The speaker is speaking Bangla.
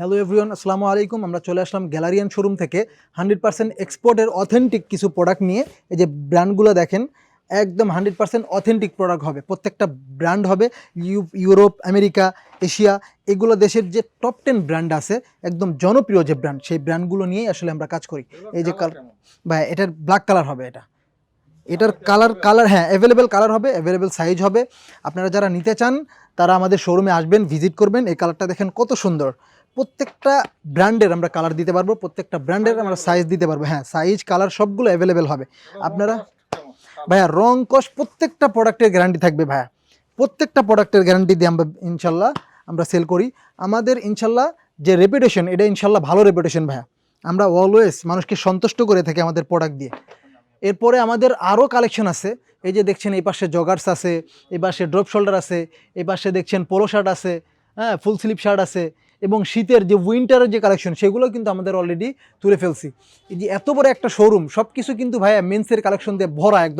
হ্যালো এভরিওয়ান আসসালামু আলাইকুম আমরা চলে আসলাম গ্যালারিয়ান শোরুম থেকে। হান্ড্রেড পার্সেন্ট এক্সপোর্টের অথেন্টিক কিছু প্রোডাক্ট নিয়ে। এই যে ব্র্যান্ডগুলো দেখেন একদম হান্ড্রেড পার্সেন্ট অথেন্টিক প্রোডাক্ট হবে। প্রত্যেকটা ব্র্যান্ড হবে। ইউ ইউরোপ আমেরিকা এশিয়া এগুলো দেশের যে টপ টেন ব্র্যান্ড আছে একদম জনপ্রিয় যে ব্র্যান্ড সেই ব্র্যান্ডগুলো নিয়েই আসলে আমরা কাজ করি। এই যে কাল ভাই এটার ব্ল্যাক কালার হবে এটা। এটার কালার কালার হ্যাঁ অ্যাভেলেবেল কালার হবে অ্যাভেলেবেল সাইজ হবে। আপনারা যারা নিতে চান তারা আমাদের শোরুমে আসবেন ভিজিট করবেন। এই কালারটা দেখেন কত সুন্দর। প্রত্যেকটা ব্র্যান্ডের আমরা কালার দিতে পারব, প্রত্যেকটা ব্র্যান্ডের আমরা সাইজ দিতে পারব। হ্যাঁ সাইজ কালার সবগুলো অ্যাভেলেবেল হবে। আপনারা ভাইয়া, রং কস প্রত্যেকটা প্রোডাক্টের গ্যারান্টি থাকবে, ভাইয়া। প্রত্যেকটা প্রোডাক্টের গ্যারান্টি দিয়ে আমরা ইনশাল্লাহ আমরা সেল করি। আমাদের ইনশাল্লাহ যে রেপুটেশন এটা ইনশাল্লাহ ভালো রেপুটেশন ভাইয়া। আমরা অলওয়েজ মানুষকে সন্তুষ্ট করে থাকি আমাদের প্রোডাক্ট দিয়ে। এরপরে আমাদের আরও কালেকশন আছে। এই যে দেখছেন, এই পাশে জগার্স আছে, এই পাশে ড্রপ শোল্ডার আছে, এই পাশে দেখছেন পোলো শার্ট আছে হ্যাঁ ফুল স্লিপ শার্ট আছে। এবং শীতের যে উইন্টারের যে কালেকশন সেগুলো কিন্তু আমাদের অলরেডি তুলে ফেলছি। এই যে এত বড় একটা শোরুম সব কিছু কিন্তু ভাইয়া মেন্সের কালেকশন দিয়ে ভরা একদম।